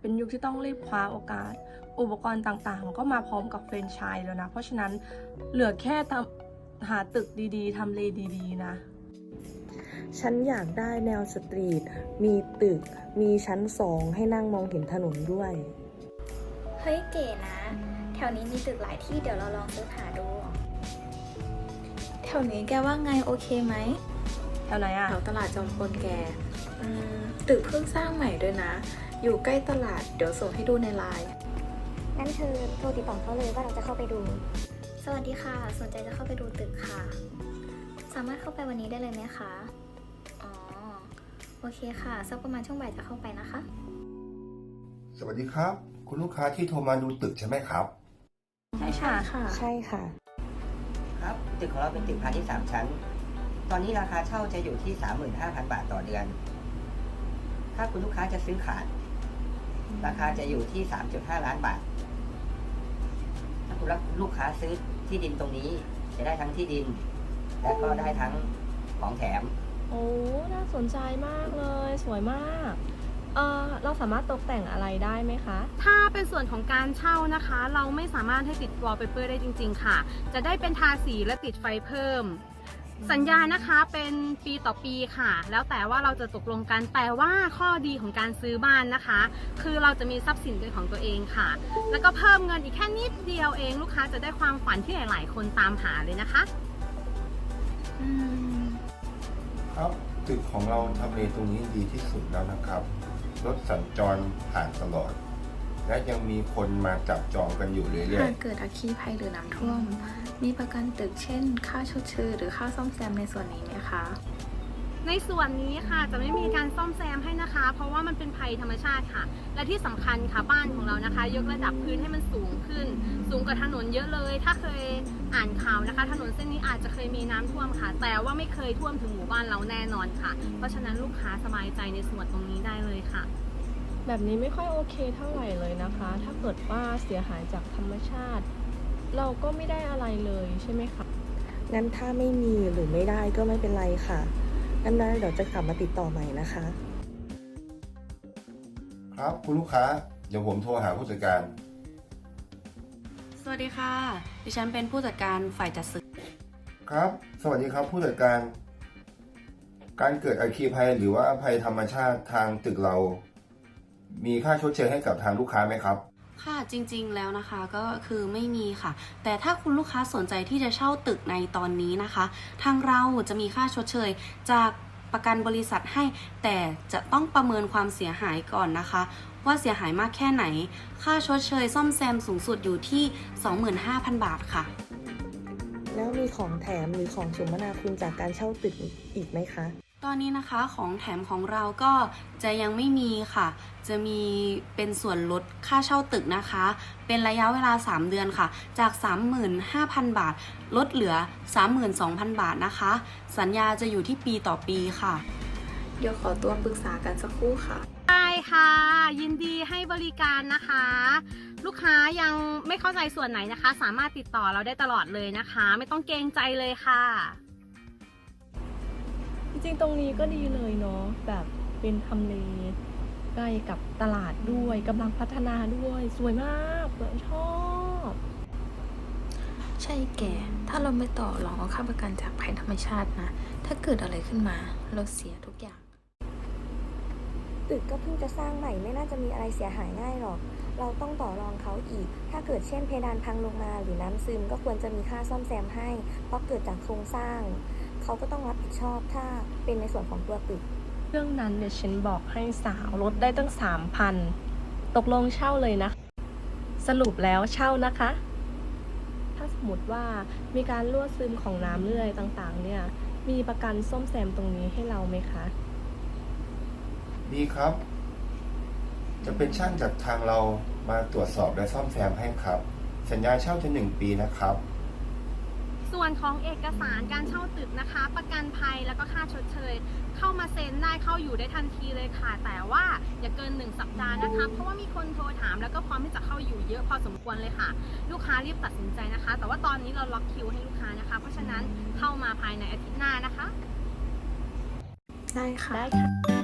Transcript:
เป็นยุคที่ต้องรีบคว้าโอกาส อุปกรณ์ต่างๆ ก็มาพร้อมกับเฟรนไชส์แล้วนะ เพราะฉะนั้นเหลือแค่ทำหาตึกดีๆทำเลดีๆ นะฉันอยากได้แนวสตรีท มีตึก มีชั้นสองให้นั่งมองเห็นถนนด้วย เฮ้ยเก๋นะ แถวนี้มีตึกหลายที่เดี๋ยวเราลองเสิร์ชหาดู แถวนี้แกว่าไงโอเคไหม แถวไหนอะแถวตลาดจอมพลแกอืมตึกเพิ่งสร้างใหม่ด้วยนะ อยู่ใกล้ตลาด เดี๋ยวส่งให้ดูในไลน์งั้นเธอโทรติดต่อเขาเลยว่าเราจะเข้าไปดู สวัสดีค่ะ สนใจจะเข้าไปดูตึกค่ะ สามารถเข้าไปวันนี้ได้เลยไหมคะ อ๋อ โอเคค่ะ สักประมาณช่วงบ่ายจะเข้าไปนะคะ สวัสดีครับ คุณลูกค้าที่โทรมาดูตึกใช่ไหมครับ ใช่ค่ะค่ะใช่ค่ะ ครับ ตึกของเราเป็นตึกพาณิชย์สามชั้น ตอนนี้ราคาเช่าจะอยู่ที่ 35,000 บาทต่อเดือน ถ้าคุณลูกค้าจะซื้อขาด ราคาจะอยู่ที่ 3.5 ล้านบาท ถ้าคุณลูกค้าซื้อที่ดินตรงนี้ จะได้ทั้งที่ดิน และก็ได้ทั้งของแถม โอ้ น่าสนใจมากเลย สวยมาก เออเราสามารถตกแต่งอะไรได้ไหมคะ ถ้าเป็นส่วนของการเช่านะคะ เราไม่สามารถให้ติด wallpaper ได้จริง ๆ ค่ะ จะได้เป็นทาสีและติดไฟเพิ่ม สัญญานะคะเป็นปีต่อปีค่ะ แล้วแต่ว่าเราจะตกลงกันแต่ว่าข้อดีของการซื้อบ้านนะคะ คือเราจะมีทรัพย์สินเป็นของตัวเองค่ะ แล้วก็เพิ่มเงินอีกแค่นิดเดียวเองลูกค้าจะได้ความฝันที่หลาย ๆ คนตามหาเลยนะคะอืมครับตึกของเราทำเลตรงนี้ดีที่สุดแล้วนะครับรถสัญจรผ่านตลอด และยังมีคนมาจับจองกันอยู่เรื่อหายกเกิดอัคคีภัยหรือน้ำท่วม มีประกันตึกเช่น ค่าชดเชยหรือค่าซ่อมแซมในส่วนนี้ไหมคะ ในส่วนนี้ค่ะจะไม่มีการซ่อมแซมให้นะคะ เพราะว่ามันเป็นภัยธรรมชาติค่ะ และที่สำคัญค่ะบ้านของเรานะคะ ยกระดับพื้นให้มันสูงขึ้น สูงกว่าถนนเยอะเลย ถ้าเคยอ่านข่าวนะคะ ถนนเส้นนี้อาจจะเคยมีน้ำท่วมค่ะ แต่ว่าไม่เคยท่วมถึงหมู่บ้านเราแน่นอนค่ะ เพราะฉะนั้นลูกค้าสบายใจในส่วนตรงนี้ได้เลยค่ะแบบนี้ไม่ค่อยโอเคเท่าไหร่เลยนะคะ ถ้าเกิดว่าเสียหายจากธรรมชาติ เราก็ไม่ได้อะไรเลยใช่ไหมคะ งั้นถ้าไม่มีหรือไม่ได้ก็ไม่เป็นไรค่ะงั้นนะเดี๋ยวจะกลับมาติดต่อใหม่นะคะๆครับคุณลูกค้า เดี๋ยวผมโทรหาผู้จัดการ สวัสดีค่ะ ดิฉันเป็นผู้จัดการฝ่ายจัดซื้อครับ สวัสดีครับผู้จัดการ การเกิดอัคคีภัยหรือว่าภัยธรรมชาติทางตึกเรา มีค่าชดเชยให้กับทางลูกค้าไหมครับ ค่ะจริงๆแล้วนะคะก็คือไม่มีค่ะ แต่ถ้าคุณลูกค้าสนใจที่จะเช่าตึกในตอนนี้นะคะ ทางเราจะมีค่าชดเชยจากประกันบริษัทให้ แต่จะต้องประเมินความเสียหายก่อนนะคะ ว่าเสียหายมากแค่ไหน ค่าชดเชยซ่อมแซมสูงสุดอยู่ที่ 25,000 บาทค่ะ แล้วมีของแถมหรือของสมนาคุณจากการเช่าตึกอีกไหมคะ ตอนนี้นะคะของแถมของเราก็จะยังไม่มีค่ะ จะมีเป็นส่วนลดค่าเช่าตึกนะคะ เป็นระยะเวลา 3 เดือนค่ะ จาก 35,000 บาท ลดเหลือ 32,000 บาทนะคะ สัญญาจะอยู่ที่ปีต่อปีค่ะ เดี๋ยวขอตัวปรึกษากันสักครู่ค่ะใช่ค่ะ ยินดีให้บริการนะคะ ลูกค้ายังไม่เข้าใจส่วนไหนนะคะ สามารถติดต่อเราได้ตลอดเลยนะคะ ไม่ต้องเกรงใจเลยค่ะจ ริงๆ ตรงนี้ก็ดีเลยเนาะแบบเป็นทำเลใกล้กับตลาดด้วยกำลังพัฒนาด้วย สวยมากเลยชอบ ใช่แก ถ้าเราไม่ต่อรองเอาค่าประกันจากภัยธรรมชาตินะ ถ้าเกิดอะไรขึ้นมา เราเสียทุกอย่าง ตึกก็เพิ่งจะสร้างใหม่ไม่น่าจะมีอะไรเสียหายง่ายหรอก เราต้องต่อรองเขาอีก ถ้าเกิดเช่นเพดานพังลงมาหรือน้ำซึมก็ควรจะมีค่าซ่อมแซมให้ เพราะเกิดจากโครงสร้าง เขาก็ต้องรับผิดชอบถ้าเป็นในส่วนของตัวตึก เรื่องนั้นเนี่ยฉันบอกให้สาวลดได้ตั้งสามพันตกลงเช่าเลยนะ สรุปแล้วเช่านะคะ ถ้าสมมติว่ามีการรั่วซึมของน้ำเลื่อยต่างๆ เนี่ย มีประกันซ่อมแซมตรงนี้ให้เราไหมคะ มีครับ จะเป็นช่างจากทางเรามาตรวจสอบและซ่อมแซมให้ครับ สัญญาเช่าจะหนึ่งปีนะครับ ส่วนของเอกสารการเช่าตึกนะคะ ประกันภัยแล้วก็ค่าชดเชย เข้ามาเซ็นได้เข้าอยู่ได้ทันทีเลยค่ะ แต่ว่าอย่าเกิน 1 สัปดาห์นะคะ เพราะว่ามีคนโทรถามแล้วก็พร้อมที่จะเข้าอยู่เยอะพอสมควรเลยค่ะ ลูกค้ารีบตัดสินใจนะคะ แต่ว่าตอนนี้เราล็อกคิวให้ลูกค้านะคะ เพราะฉะนั้นเข้ามาภายในอาทิตย์หน้านะคะ ได้ค่ะได้ค่ะ